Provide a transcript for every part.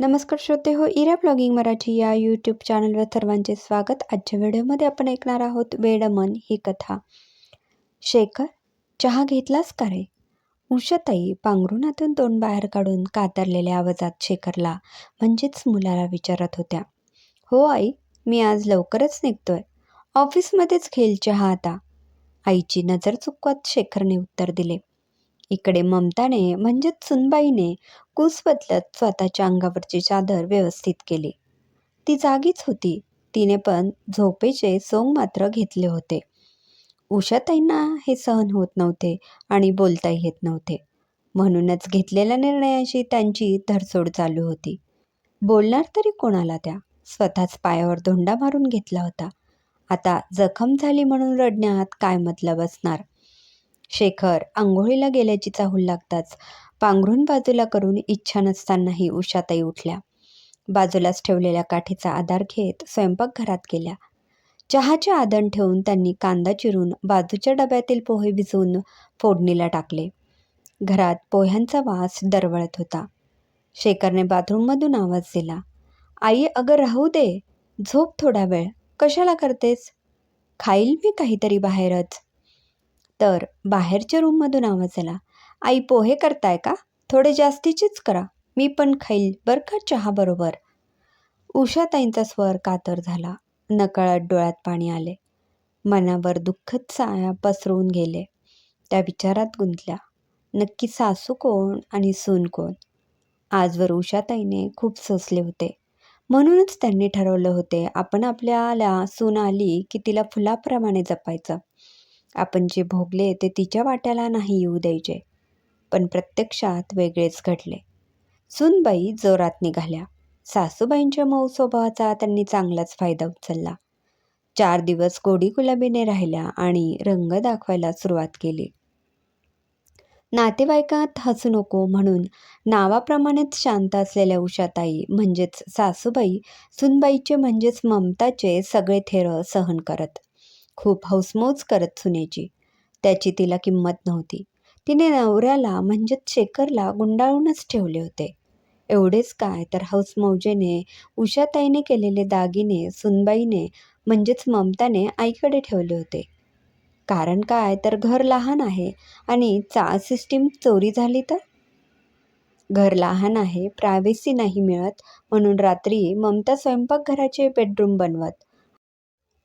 नमस्कार श्रोते हो इरा ब्लॉगिंग मराठी या यूट्यूब चॅनलवर सर्वांचे स्वागत. आजच्या व्हिडिओमध्ये आपण ऐकणार आहोत वेडमन ही कथा. शेखर चहा घेतलास का रे? उषाताई पांघरुणातून तोंड बाहेर काढून कातरलेल्या आवाजात शेखरला म्हणजेच मुलाला विचारत होत्या. हो आई मी आज लवकरच निघतोय. ऑफिसमध्येच घेईल चहा आता. आईची नजर चुकवत शेखरने उत्तर दिले. इकडे ममताने म्हणजेच सुनबाईने कूस बदलत स्वतःच्या अंगावरची चादर व्यवस्थित केली. ती जागीच होती. तिने पण झोपेचे सोंग मात्र घेतले होते. उषाताईंना हे सहन होत नव्हते आणि बोलताही येत नव्हते. म्हणूनच घेतलेल्या निर्णयाची त्यांची धरसोड चालू होती. बोलणार तरी कोणाला त्या? स्वतःच पायावर धोंडा मारून घेतला होता. आता जखम झाली म्हणून रडण्यात काय मतलब असणार? शेखर आंघोळीला गेल्याची चाहूल लागताच पांघरून बाजूला करून इच्छा नसतानाही उषाताई उठल्या. बाजूलाच ठेवलेल्या काठीचा आधार घेत स्वयंपाकघरात गेल्या. चहाचे आदण ठेवून त्यांनी कांदा चिरून बाजूच्या डब्यातील पोहे भिजवून फोडणीला टाकले. घरात पोह्यांचा वास दरवळत होता. शेखरने बाथरूममधून आवाज दिला आई अगं राहू दे. झोप थोडा वेळ. कशाला करतेस? खाईल मी काहीतरी बाहेरच. तर बाहेरच्या रूममधून आवाज आला आई पोहे करताय का? थोडे जास्तीचेच करा मी पण खाईल बरं का चहाबरोबर? उषाताईंचा स्वर कातर झाला नकळत डोळ्यात पाणी आले. मनावर दुःखद साया पसरवून गेले. त्या विचारात गुंतल्या नक्की सासू कोण आणि सून कोण? आजवर उषाताईने खूप सोसले होते. म्हणूनच त्यांनी ठरवलं होते आपण आपल्याला सून आली की तिला फुलाप्रमाणे जपायचं. आपण जे भोगले ते तिच्या वाट्याला नाही येऊ द्यायचे. पण प्रत्यक्षात वेगळेच घडले. सुनबाई जोरात निघाल्या. सासूबाईंच्या मऊ स्वभावाचा त्यांनी चांगलाच फायदा उचलला. चार दिवस गोडी गुलाबीने राहिल्या आणि रंग दाखवायला सुरुवात केली. नातेवाईकात हसू नको म्हणून नावाप्रमाणेच शांत असलेल्या उषाताई म्हणजेच सासूबाई सुनबाईचे म्हणजेच ममताचे सगळे थेर सहन करत. खूप हौसमौज करत सुनेची. त्याची तिला किंमत नव्हती. तिने नवऱ्याला म्हणजेच शेखरला गुंडाळूनच ठेवले होते. एवढेच काय तर हौसमौजेने उषाताईने केलेले दागिने सुनबाईने म्हणजेच ममताने आईकडे ठेवले होते. कारण काय तर घर लहान आहे आणि चा सिस्टीम चोरी झाली तर? घर लहान आहे प्रायव्हेसी नाही मिळत म्हणून रात्री ममता स्वयंपाकघराचे बेडरूम बनवत.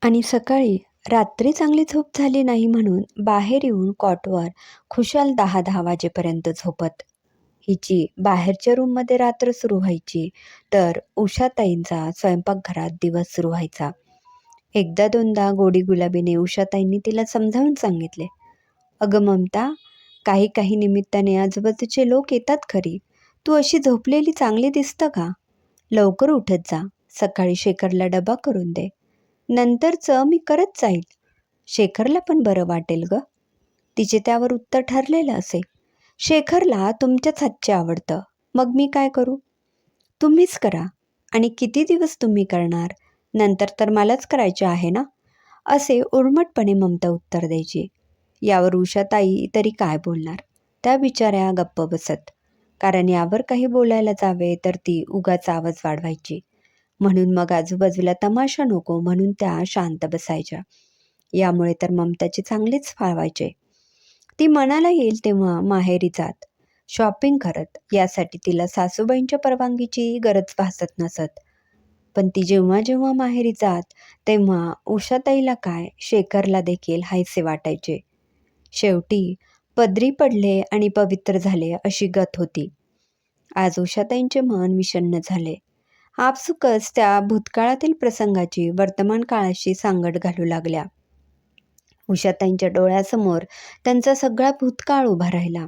आणि सकाळी रात्री चांगली झोप झाली नाही म्हणून बाहेर येऊन कॉटवर खुशाल दहा दहा वाजेपर्यंत झोपत. हिची बाहेरच्या रूममध्ये रात्र सुरू व्हायची तर उषाताईंचा स्वयंपाकघरात दिवस सुरू व्हायचा. एकदा दोनदा गोडी गुलाबीने उषाताईंनी तिला समजावून सांगितले अगं ममता काही काही निमित्ताने आजूबाजूचे लोक येतात खरी. तू अशी झोपलेली चांगली दिसतं का? लवकर उठत जा. सकाळी शेखरला डबा करून दे. नंतरचं मी करत जाईल. शेखरला पण बरं वाटेल ग. तिचे त्यावर उत्तर ठरलेलं असे. शेखरला तुमच्याच हातचे आवडतं. मग मी काय करू? तुम्हीच करा. आणि किती दिवस तुम्ही करणार? नंतर तर मलाच करायचे आहे ना? असे उर्मटपणे ममता उत्तर द्यायची. यावर उषाताई तरी काय बोलणार? त्या बिचाऱ्या गप्प बसत. कारण यावर काही बोलायला जावे तर ती उगाच आवाज वाढवायची. म्हणून मग आजूबाजूला तमाशा नको म्हणून त्या शांत बसायच्या. यामुळे तर ममताचे चांगलेच फाळवायचे ती मनाला येईल तेव्हा माहेरी जात. शॉपिंग करत. यासाठी तिला सासूबाईंच्या परवानगीची गरज भासत नसत. पण ती जेव्हा जेव्हा माहेरी जात तेव्हा उषाताईला काय शेखरला देखील हायसे वाटायचे. शेवटी पदरी पडले आणि पवित्र झाले अशी गत होती. आज उषाताईंचे मन विषण्ण झाले. आपसुकच त्या भूतकाळातील प्रसंगाची वर्तमान काळाशी सांगड घालू लागल्या. उषाताईंच्या डोळ्यासमोर त्यांचा सगळा भूतकाळ उभा राहिला.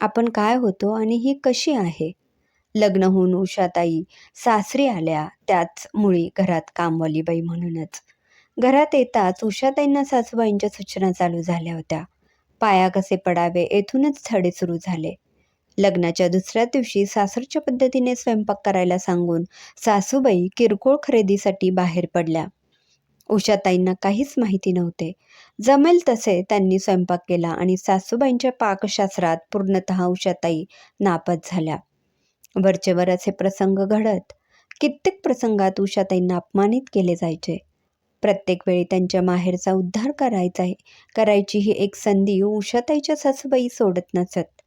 आपण काय होतो आणि ही कशी आहे? लग्न होऊन उषाताई सासरी आल्या त्याच मुळी घरात कामवालीबाई म्हणूनच. घरात येताच उषाताईंना सासूबाईंच्या सूचना चालू झाल्या होत्या. पाया कसे पडावे येथूनच धडे सुरू झाले. लग्नाच्या दुसऱ्या दिवशी सासरच्या पद्धतीने स्वयंपाक करायला सांगून सासूबाई किरकोळ खरेदीसाठी बाहेर पडल्या. उषाताईंना काहीच माहिती नव्हते. जमेल तसे त्यांनी स्वयंपाक केला आणि सासूबाईंच्या पाकशास्त्रात पूर्णत उषाताई नापत झाल्या. वरचेवर असे प्रसंग घडत कित्येक प्रसंगात उषाताईंना अपमानित केले जायचे. प्रत्येक वेळी त्यांच्या माहेरचा उद्धार करायचा करायची ही एक संधी उषाताईच्या सासूबाई सोडत नसत.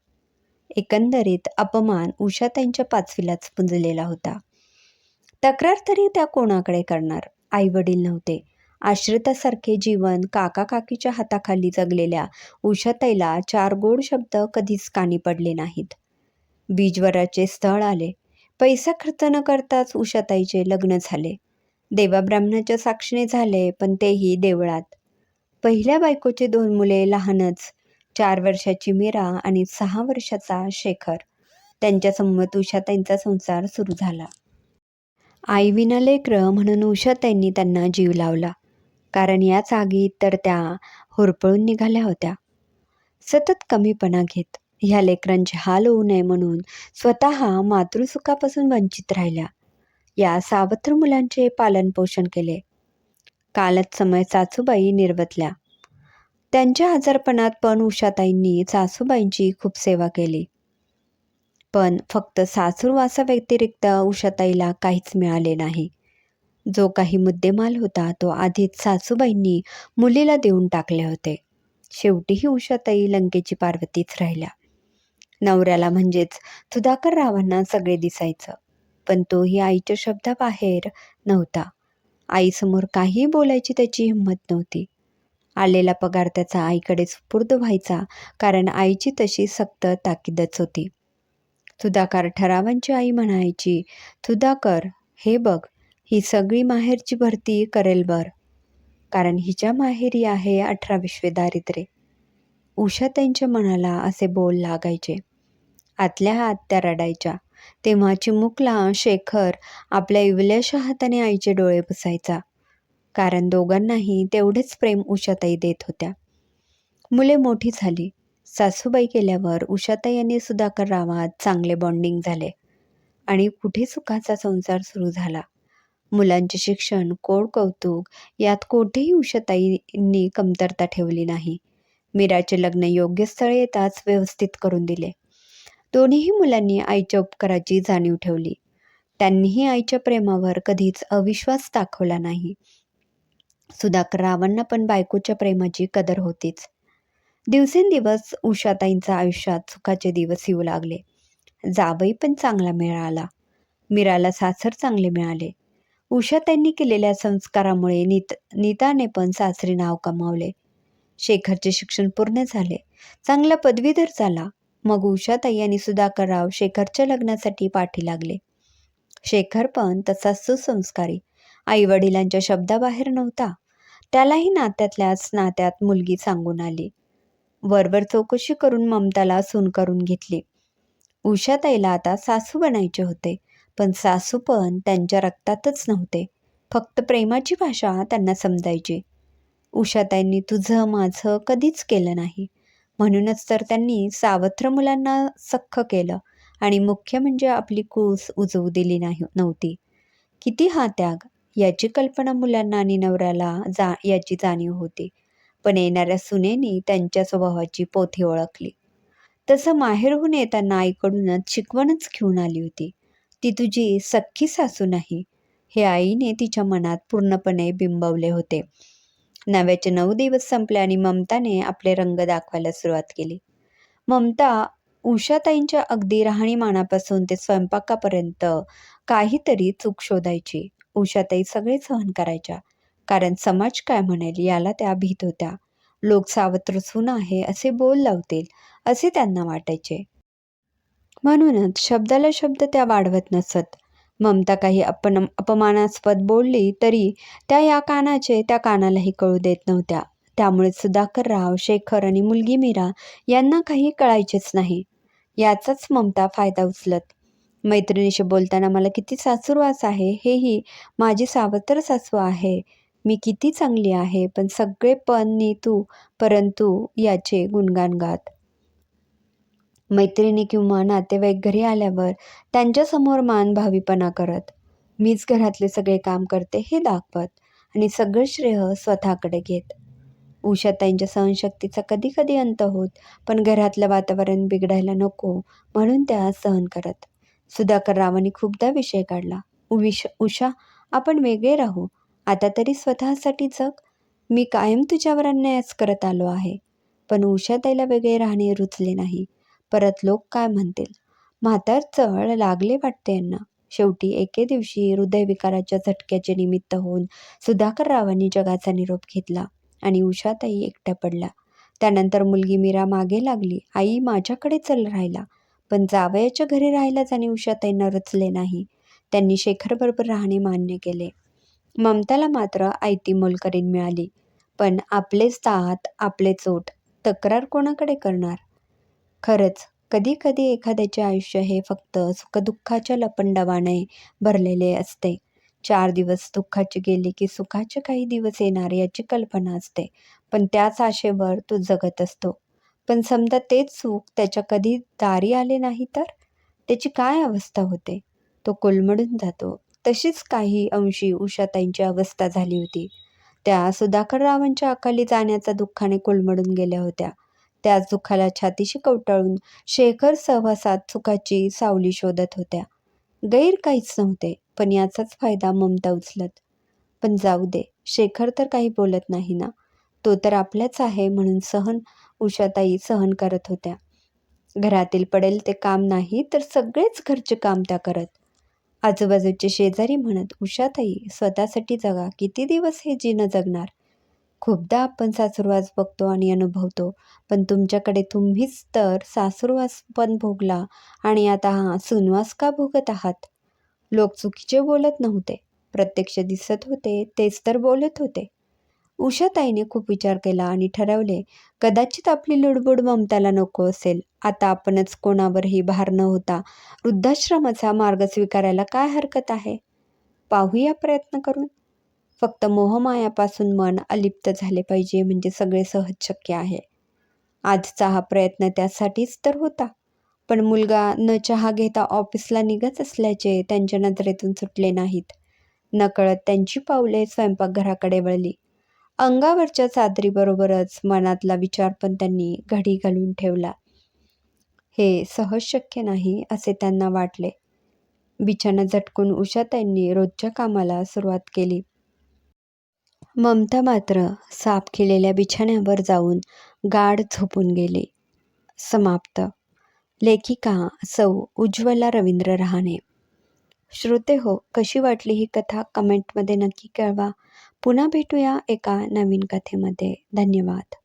एकंदरीत अपमान उषाताईंच्या पाचवीलाच पुंजलेला होता. तक्रार तरी त्या कोणाकडे करणार? आई वडील नव्हते. आश्रितासारखे जीवन काका काकीच्या हाताखाली जगलेल्या उषाताईला चार गोड शब्द कधीच कानी पडले नाहीत. बीजवराचे स्थळ आले. पैसा खर्च न करताच उषाताईचे लग्न झाले. देवाब्राह्मणाच्या साक्षीने झाले पण तेही देवळात. पहिल्या बायकोचे दोन मुले लहानच चार वर्षाची मीरा आणि सहा वर्षाचा शेखर. त्यांच्या उषाताईंचा संसार सुरू झाला. आईविना लेकरं म्हणून उषाताईंनी त्यांना जीव लावला. कारण या जागी तर त्या होरपळून निघाल्या होत्या. सतत कमीपणा घेत ह्या लेकरांचे हाल होऊ नये म्हणून स्वतः मातृसुखापासून वंचित राहिल्या. या सावत्र मुलांचे पालनपोषण केले. कालच समय सासूबाई निर्वतल्या. त्यांच्या आजारपणात पण उषाताईंनी सासूबाईंची खूप सेवा केली. पण फक्त सासूरवासा व्यतिरिक्त उषाताईला काहीच मिळाले नाही. जो काही मुद्देमाल होता तो आधीच सासूबाईंनी मुलीला देऊन टाकले होते. शेवटीही उषाताई लंकेची पार्वतीच राहिल्या. नवऱ्याला म्हणजेच सुधाकर रावांना सगळे दिसायचं. पण तोही आईच्या शब्दाबाहेर नव्हता. आईसमोर काहीही बोलायची त्याची हिंमत नव्हती. आलेला पगार त्याचा आईकडे सुपूर्द व्हायचा कारण आईची तशी सक्त ताकीदच होती. सुधाकर ठरावांची आई म्हणायची सुधाकर हे बघ ही सगळी माहेरची भरती करेल बर कारण हिच्या माहेरी आहे अठरा विश्वे दारिद्र्य. उषा त्यांच्या मनाला असे बोल लागायचे. आतल्या हात त्या रडायच्या. तेव्हा चिमुकला शेखर आपल्या इवल्याशा हाताने आईचे डोळे पुसायचा. कारण दोघांनाही तेवढेच प्रेम उषाताई देत होत्या. मुले मोठी झाली. सासूबाई केल्यावर उषाताई आणि सुधाकर रावात चांगले बॉन्डिंग झाले आणि कुठे सुखाचा संसार सुरू झाला. मुलांचे शिक्षण कोड कौतुक यात कोठेही उषाताईंनी कमतरता ठेवली नाही. मीराचे लग्न योग्य स्थळ येताच व्यवस्थित करून दिले. दोन्हीही मुलांनी आईच्या उपकाराची जाणीव ठेवली. त्यांनीही आईच्या प्रेमावर कधीच अविश्वास दाखवला नाही. सुधाकर रावांना पण बायकोच्या प्रेमाची कदर होतीच. दिवसेंदिवस उषाताईंच्या आयुष्यात सुखाचे दिवस येऊ लागले. जावई पण चांगला मिळाला. मीराला सासर चांगले मिळाले. उषाताईंनी केलेल्या संस्कारामुळे नित नीताने पण सासरी नाव कमावले. शेखरचे शिक्षण पूर्ण झाले. चांगला पदवीधर झाला. मग उषाताई आणि सुधाकरराव शेखरच्या लग्नासाठी पाठी लागले. शेखर पण तसाच सुसंस्कारी. आई वडिलांच्या शब्दाबाहेर नव्हता. त्यालाही नात्यातल्याच नात्यात मुलगी सांगून आली. वरवर चौकशी करून ममताला सून करून घेतली. उषाताईला आता सासू बनायचे होते पण सासू पण त्यांच्या रक्तातच नव्हते. फक्त प्रेमाची भाषा त्यांना समजायची. उषाताईंनी तुझं माझं कधीच केलं नाही. म्हणूनच तर त्यांनी सावत्र मुलांना सख्ख केलं आणि मुख्य म्हणजे आपली कूस उजवू दिली नाही नव्हती. किती हा त्याग! याची कल्पना मुलांना आणि नवऱ्याला जा याची जाणीव होती. पण येणाऱ्या सुनेनी त्यांच्या स्वभावाची पोथी ओळखली. तसं माहेरहून येताना आईकडूनच शिकवणच घेऊन आली होती. ती तुझी सख्खी सासू नाही. हे आईने तिच्या मनात पूर्णपणे बिंबवले होते. नव्याचे नऊ दिवस संपले आणि ममताने आपले रंग दाखवायला सुरुवात केली. ममता उषाताईंच्या अगदी राहणीमानापासून ते स्वयंपाकापर्यंत काहीतरी चूक शोधायची. उषाताई सगळे सहन करायच्या. कारण समाज काय म्हणेल याला त्या भीत होत्या. लोक सावत्र सून आहे असे बोल लावतील असे त्यांना वाटायचे. म्हणूनच शब्दाला शब्द त्या वाढवत नसत. ममता काही अपन अपमानास्पद बोलली तरी त्या या कानाचे त्या कानालाही कळू देत नव्हत्या. त्यामुळे सुधाकर राव शेखर आणि मुलगी मीरा यांना काही कळायचेच नाही. याचाच ममता फायदा उचलत. मैत्रिणीशी बोलताना मला किती सासूरवास आहे हेही माझी सावत्र सासू आहे. मी किती चांगली आहे पण सगळे पण नी तू परंतु याचे गुणगान गात. मैत्रिणी किंवा नातेवाईक घरी आल्यावर त्यांच्यासमोर मानभावीपणा करत. मीच घरातले सगळे काम करते हे दाखवत आणि सगळं श्रेय स्वतःकडे घेत. उषाताईंच्या सहनशक्तीचा कधी कधी अंत होत पण घरातलं वातावरण बिघडायला नको म्हणून त्या सहन करत. सुधाकर रावांनी खूपदा विषय काढला. विष उषा आपण वेगळे राहू. आता तरी स्वतःसाठी जग. मी कायम तुझ्यावर अन्यायच करत आलो आहे. पण उषा ताईला वेगळे राहणे रुचले नाही. परत लोक काय म्हणतील? म्हातार चळ लागले वाटते यांना. शेवटी एके दिवशी हृदयविकाराच्या झटक्याचे निमित्त होऊन सुधाकर रावांनी जगाचा निरोप घेतला आणि उषाताई एकट्या पडला. त्यानंतर मुलगी मीरा मागे लागली. आई माझ्याकडे चल राहिला. पण जावयाच्या घरी राहायला जाणे उषाताईंना रचले नाही. त्यांनी शेखरबरोबर राहणे मान्य केले. ममताला मात्र आयती मोलकरीण मिळाली. पण आपलेच ताहात आपले चोट तक्रार कोणाकडे करणार? खरंच कधी कधी एखाद्याचे आयुष्य हे फक्त सुखदुःखाच्या लपंडावाने भरलेले असते. चार दिवस दुःखाचे गेले की सुखाचे काही दिवस येणार याची कल्पना असते. पण त्याच आशेवर तो जगत असतो. पण समजा तेच सुख त्याच्या कधी दारी आले नाही तर? त्याची काय अवस्था होते? तो कोलमडून जातो. तशीच काही अंशी उषाताईंची अवस्था झाली होती. त्या सुधाकर रावांच्या अकाली जाण्याच्या दुःखाने कोलमडून गेल्या होत्या. त्याच दुःखाला छातीशी कवटाळून शेखर सहवासात सुखाची सावली शोधत होत्या. गैर काहीच नव्हते पण याचाच फायदा ममता उचलत. पण जाऊ दे शेखर तर काही बोलत नाही ना. तो तर आपल्याच आहे म्हणून सहन उषाताई सहन करत होत्या. घरातील पडेल ते काम नाही तर सगळेच घरचे काम त्या करत. आजूबाजूचे शेजारी म्हणत उषाताई स्वतःसाठी जगा किती दिवस हे जीनं जगणार? खूपदा आपण सासूरवास बघतो आणि अनुभवतो पण तुमच्याकडे तुम्हीच तर सासूरवास पण भोगला आणि आता हा सुनवास का भोगत आहात? लोक चुकीचे बोलत नव्हते. प्रत्यक्ष दिसत होते तेच तर बोलत होते. उषाताईने खूप विचार केला आणि ठरवले कदाचित आपली लुडबुड ममताला नको असेल. आता आपणच कोणावरही भार न होता वृद्धाश्रमाचा मार्ग स्वीकारायला काय हरकत आहे? पाहूया प्रयत्न करून. फक्त मोहमायापासून मन अलिप्त झाले पाहिजे म्हणजे सगळे सहज शक्य आहे. आजचा हा प्रयत्न त्यासाठीच तर होता. पण मुलगा न चहा घेता ऑफिसला निघत असल्याचे त्यांच्या नजरेतून सुटले नाहीत. नकळत त्यांची पावले स्वयंपाकघराकडे वळली. अंगावरच्या चादरीबरोबरच मनातला विचार पण त्यांनी घडी घालून ठेवला. हे सहज शक्य नाही असे त्यांना वाटले. बिछाना झटकून उषाताईंनी रोजच्या कामाला सुरुवात केली. ममता मात्र साफ केलेल्या बिछाण्यावर जाऊन गाढ झोपून गेली. समाप्त. लेखिका सौ उज्ज्वला रवींद्र रहाणे. श्रोते हो कशी वाटली ही कथा? कमेंटमध्ये नक्की कळवा. पुन्हा भेटूया एका नवीन कथेमध्ये. धन्यवाद.